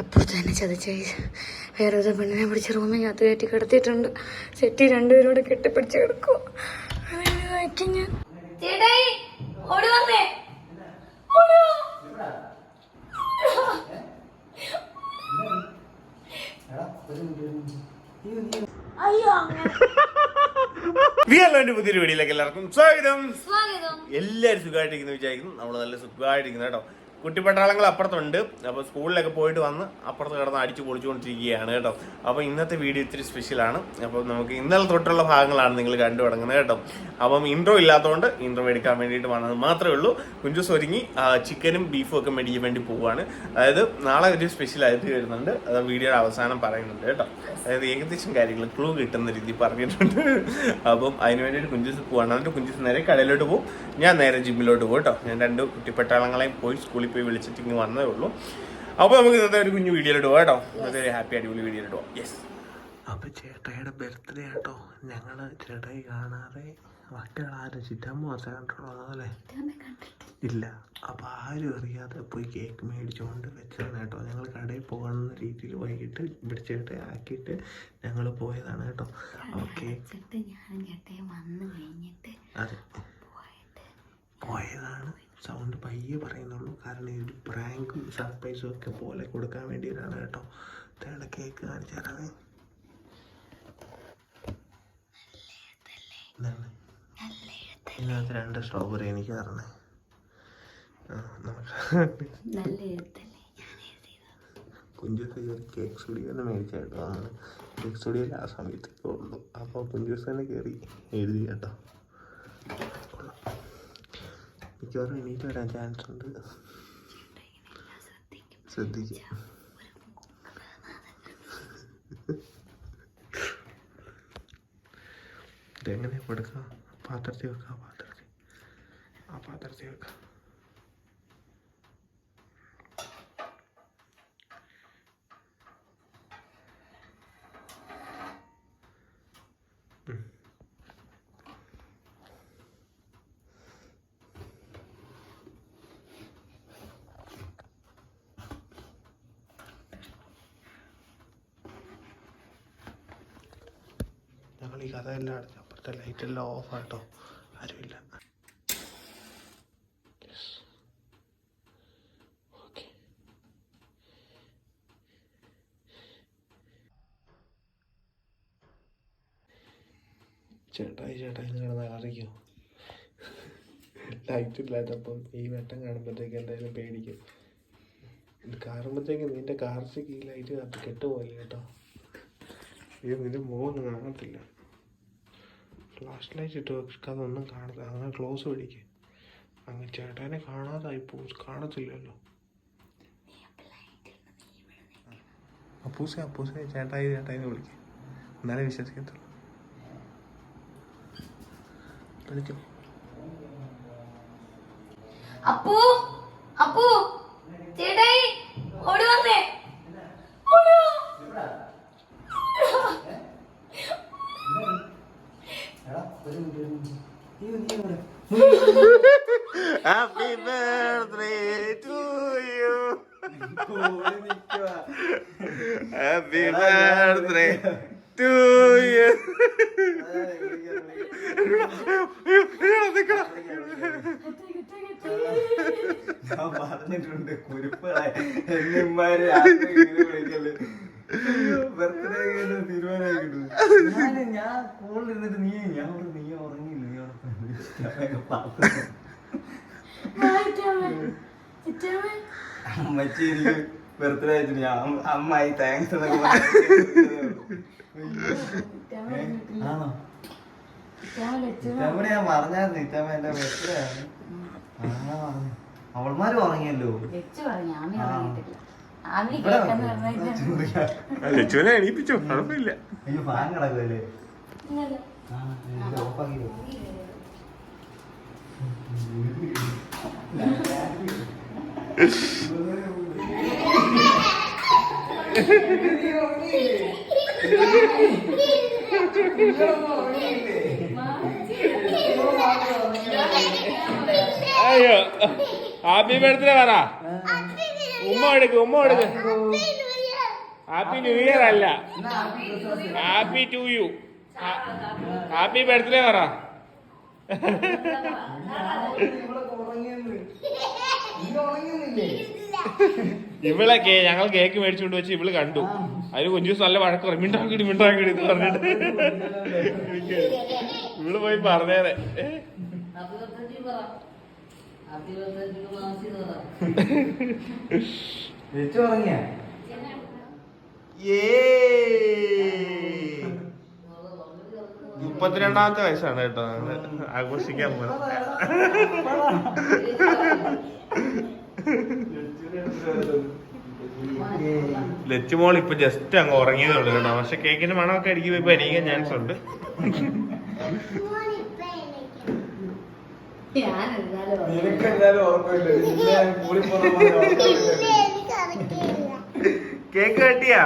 അപ്പുറത്ത് തന്നെ ചതച്ച് വേറെ ഒരു പെണ്ണിനെ പിടിച്ച് റൂമിനകത്ത് കയറ്റി കിടത്തിയിട്ടുണ്ട്. സെറ്റി രണ്ടുപേരോട് കെട്ടിപ്പിടിച്ച് കിടക്കും ഞാൻ ഓടി വന്നേ. വിയർലോന്റെ പുതിയൊരു വീഡിയോയിലേക്ക് എല്ലാവർക്കും സ്വാഗതം. സ്വാഗതം. എല്ലാവരും സുഖമായിട്ടിരിക്കുന്നു വിചാരിക്കുന്നു. നമ്മൾ നല്ല സുഖമായിട്ടിരിക്കുന്നു കേട്ടോ. കുട്ടിപ്പട്ടാളങ്ങൾ അപ്പുറത്തുണ്ട്. അപ്പോൾ സ്കൂളിലൊക്കെ പോയിട്ട് വന്ന് അപ്പുറത്ത് കിടന്ന് അടിച്ചു പൊളിച്ചുകൊണ്ടിരിക്കുകയാണ് കേട്ടോ. അപ്പോൾ ഇന്നത്തെ വീഡിയോ ഇത്തിരി സ്പെഷ്യലാണ് അപ്പോൾ നമുക്ക് ഇന്നലെ തൊട്ടുള്ള ഭാഗങ്ങളാണ് നിങ്ങൾ കണ്ടു തുടങ്ങുന്നത് കേട്ടോ. അപ്പം ഇൻട്രോ ഇല്ലാത്തതുകൊണ്ട് ഇൻട്രോ എടുക്കാൻ വേണ്ടിയിട്ട് വന്നത് മാത്രമേ ഉള്ളൂ. കുഞ്ചു ഒരുങ്ങി ചിക്കനും ബീഫും ഒക്കെ മേടിക്കാൻ വേണ്ടി പോവുകയാണ് അതായത് നാളെ ഒരു സ്പെഷ്യൽ ആയിട്ട് വരുന്നുണ്ട്. അത് വീഡിയോയുടെ അവസാനം പറയുന്നുണ്ട് കേട്ടോ. അതായത് ഏകദേശം കാര്യങ്ങൾ ക്ലൂ കിട്ടുന്ന രീതി പറഞ്ഞിട്ടുണ്ട്. അപ്പം അതിന് വേണ്ടിയിട്ട് കുഞ്ചുസ് പോവാണ്. എന്നിട്ട് കുഞ്ചുസ് നേരെ കടയിലോട്ട് പോകും ഞാൻ നേരെ ജിമ്മിലോട്ട് പോകും കേട്ടോ. ഞാൻ രണ്ട് കുട്ടിപ്പട്ടാളങ്ങളെയും പോയി സ്കൂളിൽ പോയി വിളിച്ചിട്ട് ഇങ്ങ് വന്നേ ഉള്ളൂ. അപ്പോൾ നമുക്ക് ഇന്നത്തെ ഒരു കുഞ്ഞു വീഡിയോ ഇടുക കേട്ടോ. ഇന്നത്തെ ഒരു ഹാപ്പി അടിപൊളി വീഡിയോ ഇടുക യെസ് അപ്പൊ ചേട്ടായിയുടെ ബർത്ത്ഡേ ആട്ടോ. ഞങ്ങൾ ചേട്ടായി കാണാതെ മക്കളാരും ചിറ്റമ്മ അല്ലേ ഇല്ല. അപ്പൊ ആരും അറിയാതെ പോയി കേക്ക് മേടിച്ചുകൊണ്ട് വെച്ചതാണ് കേട്ടോ. ഞങ്ങൾ കടയിൽ പോകുന്ന രീതിയിൽ വൈകിട്ട് ഇവിടെ ചേട്ടയെ ആക്കിയിട്ട് ഞങ്ങൾ പോയതാണ് കേട്ടോ. അപ്പൊ കേക്ക് പോയതാണ്. സൗണ്ട് പയ്യെ പറയുന്നുള്ളൂ കാരണം ഈ ഒരു പ്രാങ്കും സർപ്രൈസും ഒക്കെ പോലെ കൊടുക്കാൻ വേണ്ടി വേണ്ടിയിട്ടാണ് കേട്ടോ. തേടെ കേക്ക് കാണിച്ചു തരാമേ എന്താണ് ഇതിനകത്ത് രണ്ട് സ്ട്രോബെറി എനിക്ക് തരണേ. കുഞ്ചൂസ് കേക്ക് സ്റ്റുഡിയോ നമ്മൾ കേക്ക് സ്റ്റുഡിയോയിൽ ആ സമയത്തൊക്കെ ഉള്ളൂ. അപ്പോൾ കുഞ്ചുസ് തന്നെ കയറി എഴുതി കേട്ടോ. മിക്കവാറും എണീറ്റ് വരാൻ ചാൻസ് ഉണ്ട്. ശ്രദ്ധിക്കും. ഇതെങ്ങനെ കൊടുക്കുക പാത്രത്തിൽ വെക്കുക പാത്രത്തിൽ. ആ പാത്രത്തിൽ വെക്കാം ഞങ്ങൾ ഈ കഥ അപ്പുറത്തെ ലൈറ്റ് എല്ലാം ഓഫ് ആട്ടോ. ആരുമില്ല. ചേട്ടായി ചേട്ടായി കിടന്ന് അറിയോ ലൈറ്റ് ഇല്ലാത്തപ്പം ഈ വെട്ടം കാണുമ്പോഴത്തേക്ക് എന്തായാലും പേടിക്കും. ഇത് കാണുമ്പോഴത്തേക്ക് നിന്റെ കാർസിക്ക് ഈ ലൈറ്റ് കത്ത് കെട്ടുപോയില്ല കേട്ടോ? ഇത് നിന്റെ മോന്ന് കാണത്തില്ല. ഫ്ലാഷ് ലൈറ്റ് ഇട്ട് വെക്കാതൊന്നും കാണത്തില്ല. അങ്ങനെ ക്ലോസ് പിടിക്കുക അങ്ങ് ചേട്ടനെ കാണാതായി പോ കാണത്തില്ലല്ലോ. അപ്പൂസെ അപ്പൂസെ ചേട്ടായി ചേട്ടായി വിളിക്കുക എന്നാലേ വിശ്വസിക്കത്തുള്ളൂ. വിളിക്കും. അപ്പൂ അപ്പൂ ചേട്ടായി ഓടി വന്നേ ഓടി വാ. Happy birthday to you happy birthday to you ഞാൻ പറഞ്ഞിട്ടുണ്ട് കുരുപ്പളായി എന്നിമാര് രാത്രി ഇങ്ങനെ വിളിക്കൽ ബർത്ത്ഡേ തീരുമാനമാക്കിട്ടു ഞാൻ ഇരുന്നിട്ട് നീ ഞാൻ പറഞ്ഞു, നീ ഉറങ്ങിയില്ല നീ ഉറങ്ങില്ല അമ്മച്ചി എനിക്ക് ബർത്ത്ഡേ ഞാൻ അമ്മ- അമ്മായി താങ്ക്സ് എന്നൊക്കെ ആണോ? ഞാൻ പറഞ്ഞായിരുന്നു. ഇത്തമ്മ എന്റെ ബർത്ത്ഡേ ആണ്? അവൾമാരും ഉറങ്ങിയല്ലോ. ലച്ചുവിനെ എണീപ്പിച്ചോ? കുഴപ്പമില്ല. ഫാൻ കിടക്കുമല്ലേ അയ്യോ ഹാപ്പി ബർത്ത്ഡേ പറ. ഉമ്മ എടുക്ക് ഉമ്മ എടുക്ക്. ഹാപ്പി ന്യൂ ഇയർ അല്ല. Happy to you happy birthday പറ. ഇവളെ കേ ഞങ്ങൾ കേക്ക് മേടിച്ചുകൊണ്ട് വെച്ച് ഇവൾ കണ്ടു. അതിന് കൊഞ്ചൂസ് ദിവസം നല്ല വഴക്ക് പറയും. മിണ്ടാക്കിടി മിണ്ടാക്കിടി എന്ന് പറഞ്ഞിട്ട്. ഇവൾ പോയി പറഞ്ഞേരെ? ചേച്ചി മുപ്പത്തിരണ്ടാമത്തെ വയസ്സാണ് കേട്ടോ നമ്മൾ ആഘോഷിക്കാൻ പോകുന്നത് ലച്ചുമോൾ ഇപ്പൊ ജസ്റ്റ് അങ്ങ് ഉറങ്ങിയതേ ഉള്ളൂ കേട്ടോ. പക്ഷെ കേക്കിന്റെ മണമൊക്കെ അടിക്കുമ്പോ ഇപ്പൊ അടിക്കാൻ ചാൻസ് ഉണ്ട്. കേക്ക് കെട്ടിയാ?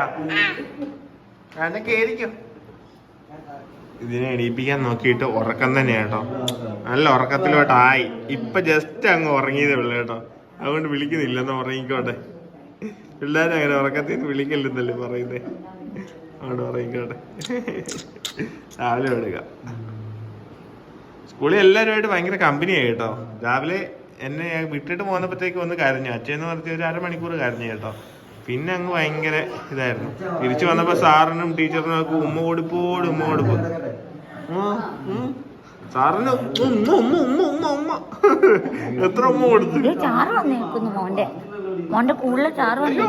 അന്നെ കേരിക്കും ഇതിനെ എണീപ്പിക്കാൻ നോക്കിയിട്ട് ഉറക്കം തന്നെയാ കേട്ടോ. നല്ല ഉറക്കത്തിലോട്ടായി. ഇപ്പൊ ജസ്റ്റ് അങ്ങ് ഉറങ്ങിയതേ ഉള്ളു കേട്ടോ. അതുകൊണ്ട് വിളിക്കുന്നില്ലെന്ന് ഉറങ്ങിക്കോട്ടെ. പിള്ളേരെ അങ്ങനെ ഉറക്കത്തിൽ നിന്ന് വിളിക്കില്ലെന്നല്ലേ പറയുന്നേ. അതുകൊണ്ട് ഉറങ്ങിക്കോട്ടെ. രാവിലെ എടുക്കാം സ്കൂളിൽ എല്ലാവരുമായിട്ട് ഭയങ്കര കമ്പനിയായി കേട്ടോ. രാവിലെ എന്നെ വിട്ടിട്ട് പോകുന്നപ്പോഴത്തേക്ക് ഒന്ന് കരഞ്ഞു. അച്ഛന്ന് പറഞ്ഞ ഒരു അരമണിക്കൂർ കരഞ്ഞു കേട്ടോ. പിന്നെ അങ്ങ് ഭയങ്കര ഇതായിരുന്നു. തിരിച്ചു വന്നപ്പോ സാറിനും ടീച്ചറിനും ഒക്കെ ഉമ്മ കൊടുപ്പോട് ഉമ്മ കൊടുപ്പ് സാറിന് ഉമ്മ ഉമ്മ ഉമ്മ ഉമ്മ ഉമ്മ എത്ര ഉമ്മ കൊടുത്തു ദേ ചാറ് വന്നേക്കുന്നു മോന്റെ മോന്റെ കൂടുതൽ ചാറ് അയ്യോ,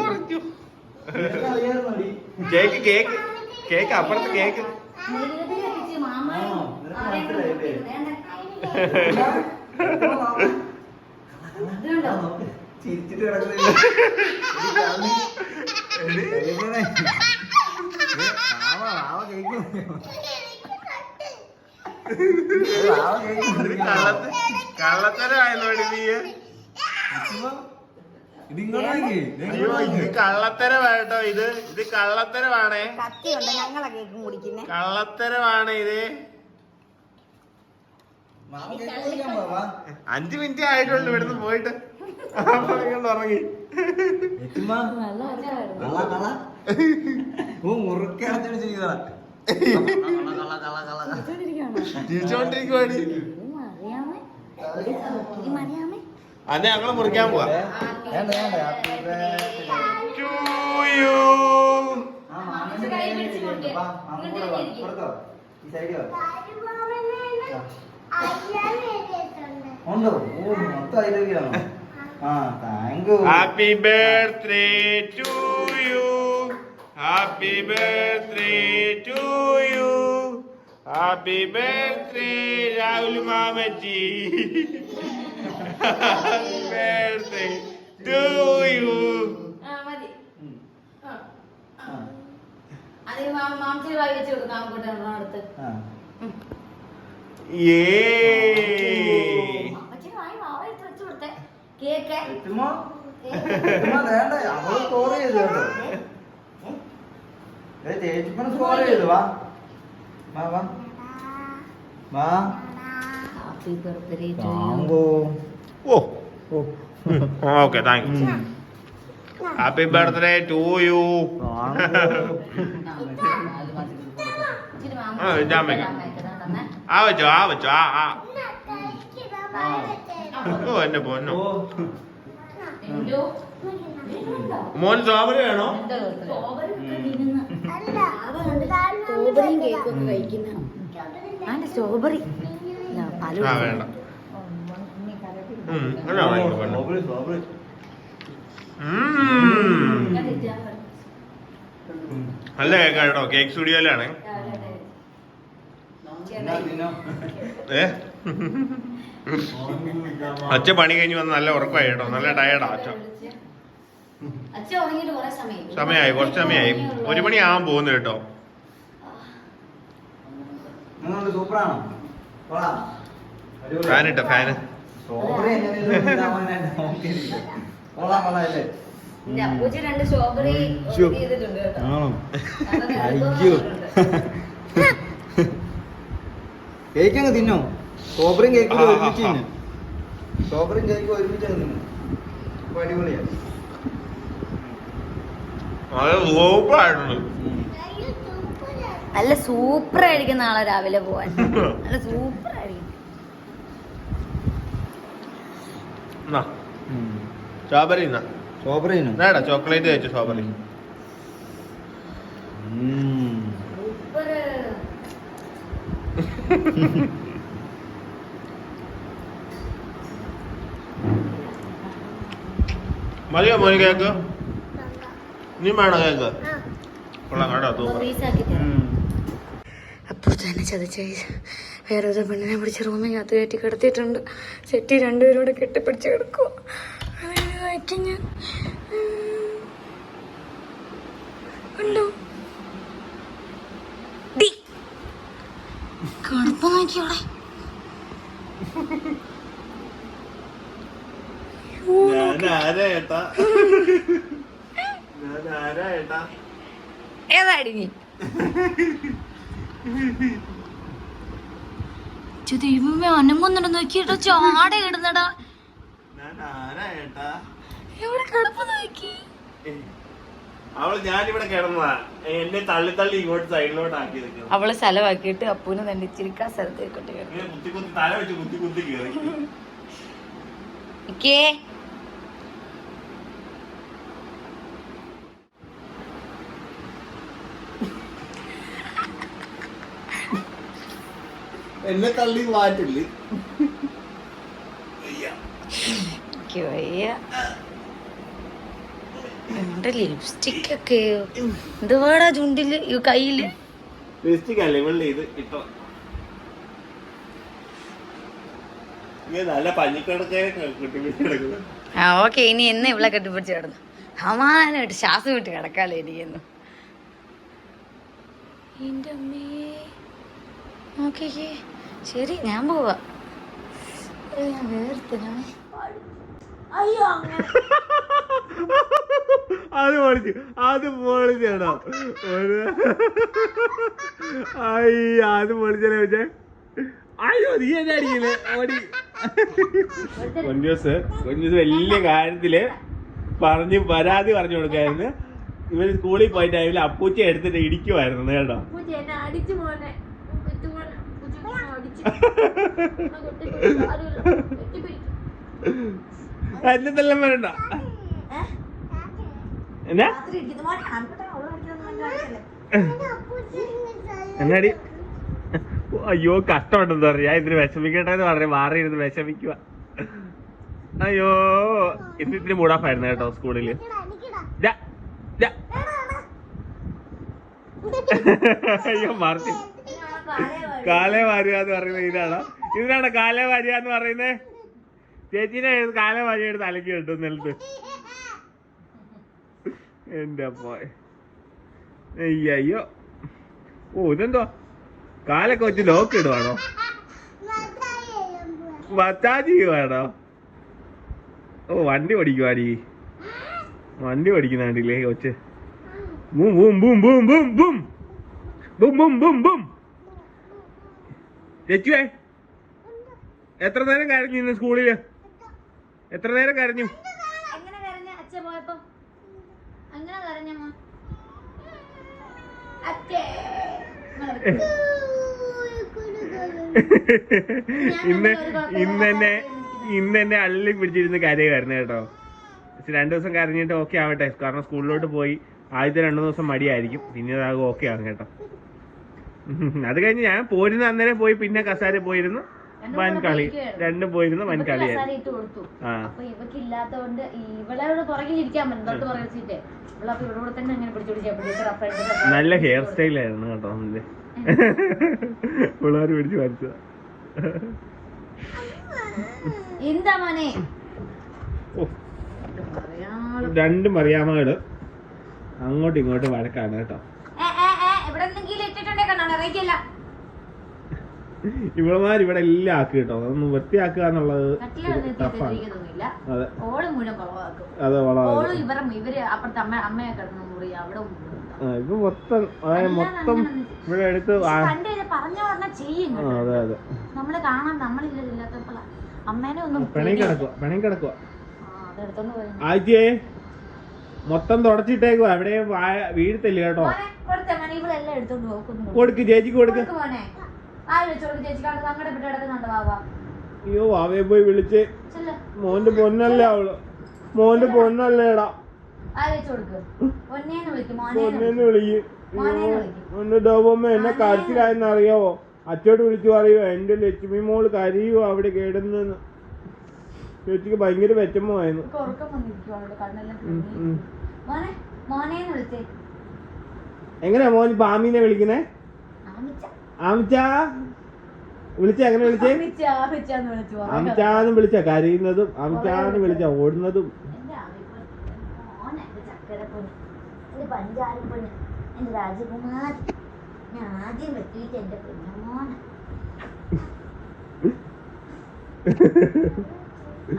കേക്ക് കേക്ക് കേക്ക് അപ്പുറത്ത് കേക്ക്. ചിരിച്ചിട്ട് കിടക്കുന്നില്ല ഇത് കള്ളത്ത കള്ളത്തരമായതോടി നീ കള്ളത്തരമാട്ടോ ഇത് ഇത്? കള്ളത്തരമാണേ? കള്ളത്തരമാണ് ഇത്? അഞ്ചു മിനിറ്റ് ആയിട്ടുള്ളൂ ഇവിടുന്ന് പോയിട്ട്. ഉറങ്ങി. അതെ ഞങ്ങൾ മുറിക്കാൻ പോവാ. വേണ്ട വേണ്ട ഹാപ്പി ബർത്ത്ഡേ To you. ആ മാമന്റെ കൈ പിടിച്ചിട്ടുണ്ട് വാ മാമൻ കൂടെ വാ പുറത്തോ ഈ സൈഡിൽ വാ ഉണ്ടോ ഓ മൊത്തം അതിലേക്കാണോ ആ thank you Happy birthday to you. Happy birthday to you. Happy birthday, Rahul Mamaji. Happy birthday to മതി അത് മാംസി വായി വെച്ച് കൊടുക്കാം അങ്ങോട്ട് അടുത്ത്. കൊടുത്തേ. കേക്ക്. വേണ്ട? അവൾ സ്കോർ ചെയ്തു കേട്ടോ. ഏ ചേച്ചിപ്പണ് സ്കോർ ചെയ്തു. വാ. വാ വാ. വാ. Happy birthday thank you happy birthday to you. ആ, ആ വെച്ചോ ആ വെച്ചോ ആ ആ. ഓ എന്റെ പൊന്നോ. മോൻ സ്ട്രോബറി വേണോ? സ്ട്രോബറിയും കേക്കൊന്നും കഴിക്കുന്ന. ആന്റെ വേണ്ട ഉം, അല്ല, വാങ്ങിക്കോ, വേണ്ട. സ്ട്രോബെറി സ്ട്രോബെറി ഉം. നല്ല കേക്കാ കേട്ടോ കേക്ക് സ്റ്റുഡിയോയിലാണ്. ഏ? അച്ഛ പണി കഴിഞ്ഞ് വന്ന് നല്ല ഉറക്കമായി കേട്ടോ നല്ല ടയർഡാ അച്ഛ. സമയമായി കുറച്ച് സമയമായി ഒരു മണി ആവാൻ പോകുന്നു കേട്ടോ. ഫാനിട്ടോ ഫാന് സ്ട്രോബെറി കേക്ക് തിന്നോ? സ്ട്രോബെറിയും കേക്കും ഒരുമിച്ച് തിന്നു സ്ട്രോബെറിയും കേക്കും ഒരുമിച്ച് തിന്നു? അടിപൊളിയാണ് അല്ല സൂപ്പർ ആയിരിക്കും നാളെ രാവിലെ പോവാൻ. നല്ല സൂപ്പർ സ്ട്രോബെറി ചോക്ലേറ്റ് കഴിച്ചു സ്ട്രോബെറി. സൂപ്പർ മതിയോ മോന് കേക്ക്? നീ വേണോ കേക്ക്? കൊള്ളാം കേട്ടോ തരാം അപ്പോൾ തന്നെ ചതച്ച വേറൊരു പെണ്ണിനെ പിടിച്ച് റൂമിനകത്ത് കയറ്റി കിടത്തിയിട്ടുണ്ട്. സെറ്റി കൂടെ കെട്ടിപ്പിടിച്ച് കിടക്കുക വായിക്കും ഏതാടി നീ? ദൈവമേ അനങ്ങൊന്നിട്ട് നോക്കിട്ടോ ചാട ഇടുന്നടാ. എവിടെ കിടപ്പ് നോക്കി? അവൾ ഞാനിവിടെ കിടന്നതാ. എന്നെ തള്ളി തള്ളി ഇങ്ങോട്ട് സൈഡിലോട്ട് ആക്കി അവൾ സ്ഥലമാക്കിയിട്ട് അപ്പൂനെ തന്നെ ചിരിക്കാൻ സ്ഥലത്തേക്കോട്ട് കുത്തി തല വെച്ച് കുത്തി കുത്തി കയറി എന്നെ തള്ളി മാറ്റില്ല എനിക്ക് വയ്യ. എന്റെ ലിപ്സ്റ്റിക് ഒക്കെ. എന്തുവാടാ ചുണ്ടിൽ? ഈ കയ്യിൽ? ലിപ്സ്റ്റിക് അല്ലേ ഇവളുടെ ഇത്? ഇട്ടോ. നല്ല പഞ്ഞിക്കിടക്കെ കിട്ടി ആ ഓക്കെ ഇനി എന്നെ ഇവിടെ കെട്ടിപ്പിടിച്ച് കിടന്നു. സമാധാനമായിട്ട് ശ്വാസം വിട്ട് കിടക്കാലോ എനിക്കൊന്നു എന്റെ അമ്മേ. ഓക്കെ ശരി ഞാൻ പോവാ. വേർത്തനാണ് അത് പൊളിച്ചു അത് പൊളിച്ചാണോ ഒരു അയ്യ അത് പൊളിച്ചാലേ വെച്ചേ? അയ്യോ നീ എന്നെ അടിക്കില്ലേ ഓടി. കൊഞ്ചോസ് കൊഞ്ചോസ് വലിയ കാര്യത്തിൽ പറഞ്ഞ് പരാതി പറഞ്ഞു കൊടുക്കായിരുന്നു. ഇവർ സ്കൂളിൽ പോയിട്ട് ടൈമിൽ അപ്പൂച്ച എടുത്തിട്ട് ഇടിക്കുമായിരുന്നു കേട്ടോ. അടിച്ചു പോന്നെ. അല്ലെല്ലാം വരണ്ട. എന്നാടി? അയ്യോ കഷ്ടമുണ്ടെന്ന് പറയാ ഇതിന് വിഷമിക്കട്ടെന്ന് പറഞ്ഞു മാറി ഇരുന്ന് വിഷമിക്കുക അയ്യോ ഇന്ന് ഇത്തിരി മൂടാഫായിരുന്നു കേട്ടോ സ്കൂളിൽ. അയ്യോ മാറി കാലേ എന്ന് പറയുന്നത് ഇതാണോ. ഇതിനാണ് കാലേ എന്ന് പറയുന്നത്? ചേച്ചീനെ കാലേ വാരി എടുത്ത് അലക്കി കിട്ടും നിലത്ത് എന്റെ പോയ അയ്യോ ഓ ഇതെന്തോ? കാലൊക്കെ വെച്ച് ലോക്ക് ഇടുവാണോ? വത്താജി വേണോ? ഓ വണ്ടി ഓടിക്കുവാടി. വണ്ടി ഓടിക്കുന്ന കൊച്ച്. Boom boom boom boom boom. Boom boom boom boom. രച്ചുവേ എത്ര നേരം കരഞ്ഞു ഇന്ന് സ്കൂളിൽ? എത്ര നേരം കരഞ്ഞു? എങ്ങനെ കരഞ്ഞ അച്ഛൻ പോയപ്പോ? അങ്ങനെ ഇന്ന് ഇന്ന് തന്നെ ഇന്ന് തന്നെ അള്ളി പിടിച്ചിരുന്ന് കരയായിരുന്നു കേട്ടോ. പക്ഷെ രണ്ടു ദിവസം കരഞ്ഞിട്ട് ഓക്കെ ആവട്ടെ. കാരണം സ്കൂളിലോട്ട് പോയി ആദ്യത്തെ രണ്ടു ദിവസം മടിയായിരിക്കും. പിന്നെ അതാകും ഓക്കെ ആകും കേട്ടോ. അത് കഴിഞ്ഞ് ഞാൻ പോരുന്ന അന്നേരം പോയി പിന്നെ കസാര പോയിരുന്നു. വൻകളി രണ്ടും പോയിരുന്നു വൻകളി ഇട്ട് കൊടുത്തു. ആ. അപ്പൊ ഇവക്ക് ഇല്ലാത്തതുകൊണ്ട് ഇവളെ പുറകിൽ ഇരിക്കാൻ പറ്റും തൊട്ട് പുറകിൽ വെച്ചിട്ട് ഇവളപ്പൊ ഇവിടെ തന്നെ അങ്ങനെ നല്ല ഹെയർ സ്റ്റൈൽ ആയിരുന്നു കേട്ടോ പിള്ളേർ പിടിച്ച് വരച്ചതാ എന്താ മോനെ? രണ്ടും അറിയാമകൾ അങ്ങോട്ടും ഇങ്ങോട്ടും വഴക്കാണ് കേട്ടോ. സഹായിക്കല്ല ഇവിടെ എല്ലാം ആക്കി കേട്ടോ. അതൊന്ന് വൃത്തിയാക്കുക എന്നുള്ളത് അതെ. ഇപ്പൊ മൊത്തം അതായത് മൊത്തം ഇവിടെ എടുത്ത് അതെ അതെ. നമ്മൾ കാണാൻ അമ്മേനെ ഒന്നും കിടക്കുക ആദ്യേ മൊത്തം തുടച്ചിട്ടേക്കുവാ. അവിടെ വീഴത്തില്ല കേട്ടോ. ഇവളെല്ലാം എടുത്തോണ്ട് പോകുന്നു കൊടുക്ക് ചേച്ചിക്ക് കൊടുക്ക്. കൊടുക്ക് മോനെ. ആര് വെച്ചോടുക്ക് ചേച്ചി കണ്ട് സങ്കടപ്പെട്ട് കിടക്കുന്നുണ്ട് വാവാ അയ്യോ അവയെ പോയി വിളിച്ച്. മോന്റെ പൊന്നല്ലേ അവൾ. മോന്റെ പൊന്നല്ലേടാ. ആര് പൊന്നേന്ന് വിളിക്കും പൊന്നെന്ന് വിളിക്കും. ഡോബമ്മ എന്നെ കരച്ചിലായെന്ന് അറിയാവോ? അച്ഛോട്ട് വിളിച്ചു പറയോ എന്റെ ലക്ഷ്മി മോൾ കരയുവോ അവിടെ കേടുന്നെന്ന്? ചേച്ചിക്ക് ഭയങ്കര ഉം, മോനെ മോനേന്ന് വിളിച്ചേ. എങ്ങനെയാ മോൻ പാമീനെ വിളിക്കുന്നേ? ആമിച്ച. ആമിച്ചാ? വിളിച്ച എങ്ങനെ വിളിച്ചേ? ആമിച്ച ആമിച്ചാന്ന് വിളിച്ചു കരയുന്നതും ആമിച്ചാന്ന് വിളിച്ച ഓടുന്നതും. രാജകുമാരി. ഞാൻ ആദ്യം വെട്ടിയിട്ട് എന്റെ കുഞ്ഞമോനെ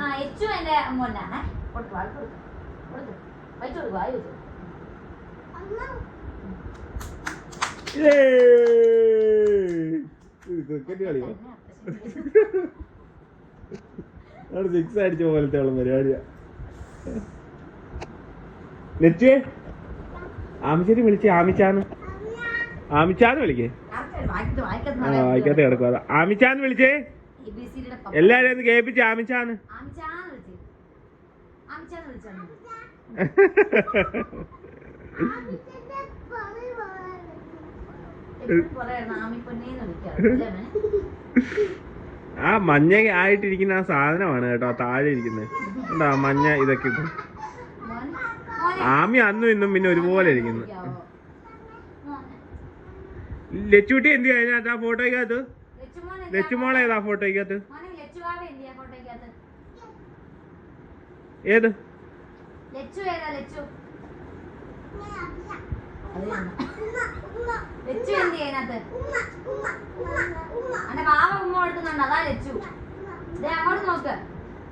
ആ എച്ചു എന്റെ മോനാണ്. കൊടുത്തു കൊടുത്തു. കൊടുത്തു. ക്രിക്കറ്റ് കളിയോ. അവിടെ സിക്സ് അടിച്ച പോലത്തെ ഉള്ള പരിപാടിയാ. നെറ്റ് ആമിച്ചേരി വിളിച്ച് ആമിച്ചാന്ന് ആമിച്ചാന്ന് വിളിക്കേ. ആ വായിക്കാത്ത കിടക്കും അതാ. ആമിച്ചാന്ന് വിളിച്ചേ. എല്ലാരും ഒന്ന് കേൾപ്പിച്ച് ആമിച്ചാന്ന് ആമിച്ചാന്ന് വിളിച്ചു? ആ മഞ്ഞ ആയിട്ടിരിക്കുന്ന ആ സാധനമാണ് കേട്ടോ താഴെ ഇരിക്കുന്നത് എന്താ മഞ്ഞ ഇതൊക്കെ? മോനെ ആമി അന്നും ഇന്നും പിന്നെ ഒരുപോലെ ഇരിക്കുന്നു. ലച്ചുട്ടി എന്ത് അതിനകത്ത് ആ ഫോട്ടോയ്ക്കകത്ത്? ലച്ചുമോളെ ഏതാ ഫോട്ടോയ്ക്കകത്ത്? ഏത്? ലച്ചു ഏതാ ലച്ചു. ലച്ചു എന്ത് അതിനകത്ത് അന്റെ പാവ ഉമ്മ കൊടുക്കുന്നുണ്ട്. അതാ ലച്ചു. ദേ അങ്ങോട്ട് നോക്ക്.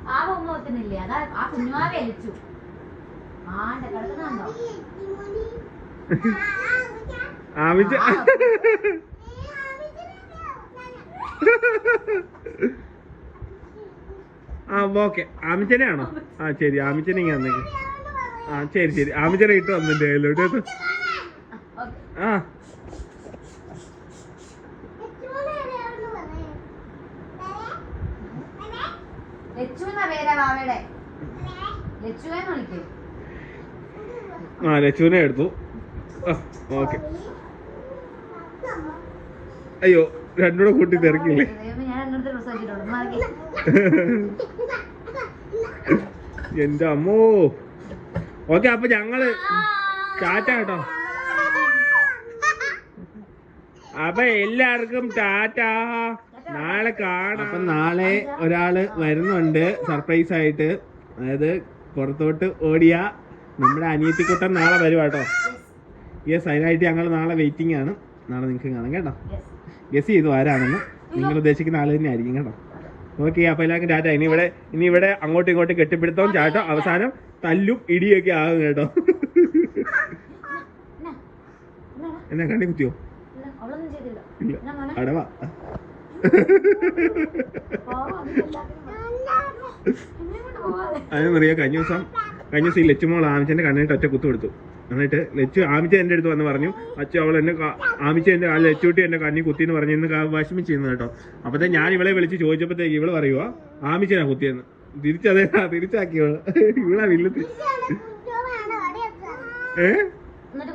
പാവ ഉമ്മ വെക്കുന്നില്ലേ അതാ ആ കുഞ്ഞുമാവേ ലച്ചു. ആണ്ട കിടക്കുന്നുണ്ടോ? ആമിച്ച ആ ഓക്കെ. ആമിച്ചനെയാണോ ആ ശരി. ആമിച്ചനെ ഇങ്ങനെ ആ ശരി ശരി. ആമിച്ചനെ ഇട്ട് വന്നിട്ട് ഓക്കെ ആ. ലച്ചുവിനെ എടുത്തു. ഓക്കെ. അയ്യോ രണ്ടൂടെ കൂട്ടി തിരക്കില്ലേ? എന്റെ അമ്മോ. ഓക്കെ അപ്പൊ ഞങ്ങൾ ചാറ്റാ കേട്ടോ. അപ്പൊ എല്ലാവർക്കും ടാറ്റ. നാളെ കാണാം. അപ്പൊ നാളെ ഒരാൾ വരുന്നുണ്ട് സർപ്രൈസ് ആയിട്ട്. അതായത് പുറത്തോട്ട് ഓടിയ നമ്മുടെ അനിയത്തിക്കുട്ടൻ നാളെ വരും കേട്ടോ. യെസ് അതിനായിട്ട് ഞങ്ങൾ നാളെ വെയിറ്റിംഗ് ആണ്. നാളെ നിങ്ങൾക്ക് കാണാം കേട്ടോ. ഗസ് ചെയ്തു ആരാണെന്ന്. നിങ്ങൾ ഉദ്ദേശിക്കുന്ന ആൾ തന്നെ ആയിരിക്കും കേട്ടോ. ഓക്കെ അപ്പൊ എല്ലാവർക്കും ടാറ്റ. ഇനി ഇവിടെ ഇനി ഇവിടെ അങ്ങോട്ടും ഇങ്ങോട്ടും കെട്ടിപ്പിടുത്തവും ചാട്ടോ അവസാനം തല്ലും ഇടിയൊക്കെ ആകും കേട്ടോ. എന്നാ കണ്ണി കുത്തിയോ? ഇല്ല? അടവാ. അതെന്നറിയാം കഴിഞ്ഞ ദിവസം കഴിഞ്ഞ ദിവസം ഈ ലച്ചുമോൾ ആമിച്ചന്റെ കണ്ണിട്ട് ഒറ്റ കുത്തു കൊടുത്തു. എന്നിട്ട് ലച്ചു ആമിച്ച എന്റെ അടുത്ത് വന്ന് പറഞ്ഞു അച്ഛ അവൾ എന്നെ ആമിച്ച എന്റെ ആ ലച്ചുട്ടി എന്റെ കണ്ണി കുത്തി എന്ന് പറഞ്ഞു ഇന്ന് വിഷമിച്ചിരുന്നു കേട്ടോ. അപ്പത്തേ ഞാൻ ഇവളെ വിളിച്ച് ചോദിച്ചപ്പോഴത്തേക്ക് ഇവൾ പറയുവാ ആമിച്ചനാ കുത്തിയെന്ന്. തിരിച്ചതേ തിരിച്ചാക്കി ഇവൾ. വില്ലത്തി. ഏ എന്നിട്ട്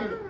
എടുത്ത്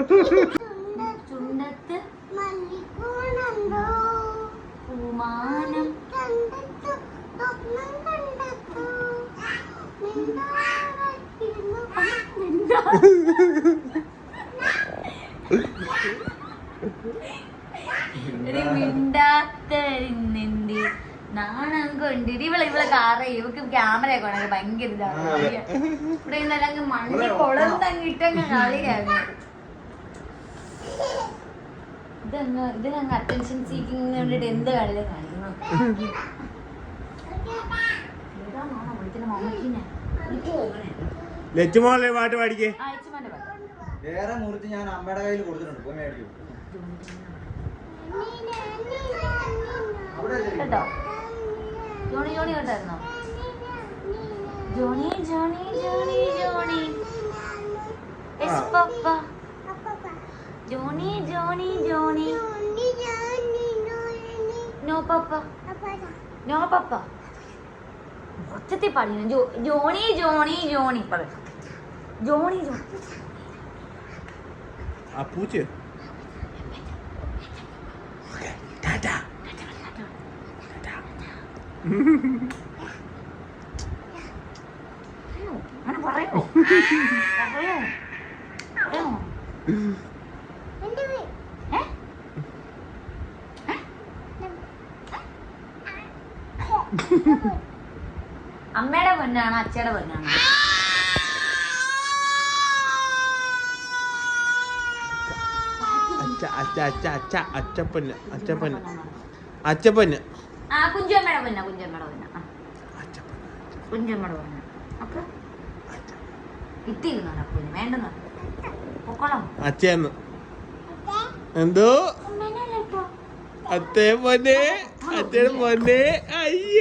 നിന്റെ മീറ്റുണ്ടത്ത് പൂമാനം. മിണ്ടാതിരിക്കുന്നതാ നല്ലത് ചുണ്ടത്ത് പൂമാനം എടി മിണ്ടാത്ത നിന്തി നാണം കൊണ്ടിരി ഇവളെ ഇവളെ കാറ ഇവക്ക് ക്യാമറ ഒക്കെ ഭയങ്കര ഇതാണ് ഇവിടെ ഇന്നലെ അങ്ങ് കൊളം തങ്ങിട്ടങ്ങ് കളിയായിരുന്നു. ഇതങ്ങ് ഇതിനങ്ങ് അറ്റൻഷൻ സീക്കിങ്ങിന് വേണ്ടിട്ട് എന്ത് എനിക്ക് പോകണേ. ലച്ചുമോളെ പാട്ട് പാടിക്കേ. വേറെ മുറിച്ച് ഞാൻ അമ്മയുടെ കയ്യിൽ കൊടുത്തിട്ടുണ്ട്. പോയി അല്ലേ കേട്ടോ? Johnny Johnny കേട്ടായിരുന്നോ? Johnny Johnny Johnny Johnny. Yes papa. Johnny Johnny Johnny. No papa. No papa. ഒച്ചത്തിൽ Jo Johnny Johnny Johnny പറ. ജോണി ജോണി ആ പൂച്ച അങ്ങനെ പറയോ? പറയോ? പറയോ? അമ്മയുടെ പൊന്നാണ് അച്ഛയുടെ പൊന്നാണ്. അച്ഛ അച്ഛ അച്ഛ അച്ഛ അച്ചപ്പന് അച്ചപ്പന് അച്ചപ്പന് ആ കുഞ്ചമ്മയുടെ പൊന്ന കുഞ്ചമ്മയുടെ പൊന്ന. ആ, കുഞ്ചമ്മയുടെ പൊന്ന. അപ്പൊ ഇട്ടിരുന്നോ പിന്നെ വേണ്ടെന്നോ പൊക്കോളാം. അച്ഛന്ന്. എന്തോ? അത്തേ പൊന്നെ അച്ഛയുടെ പൊന്നെ. അയ്യോ.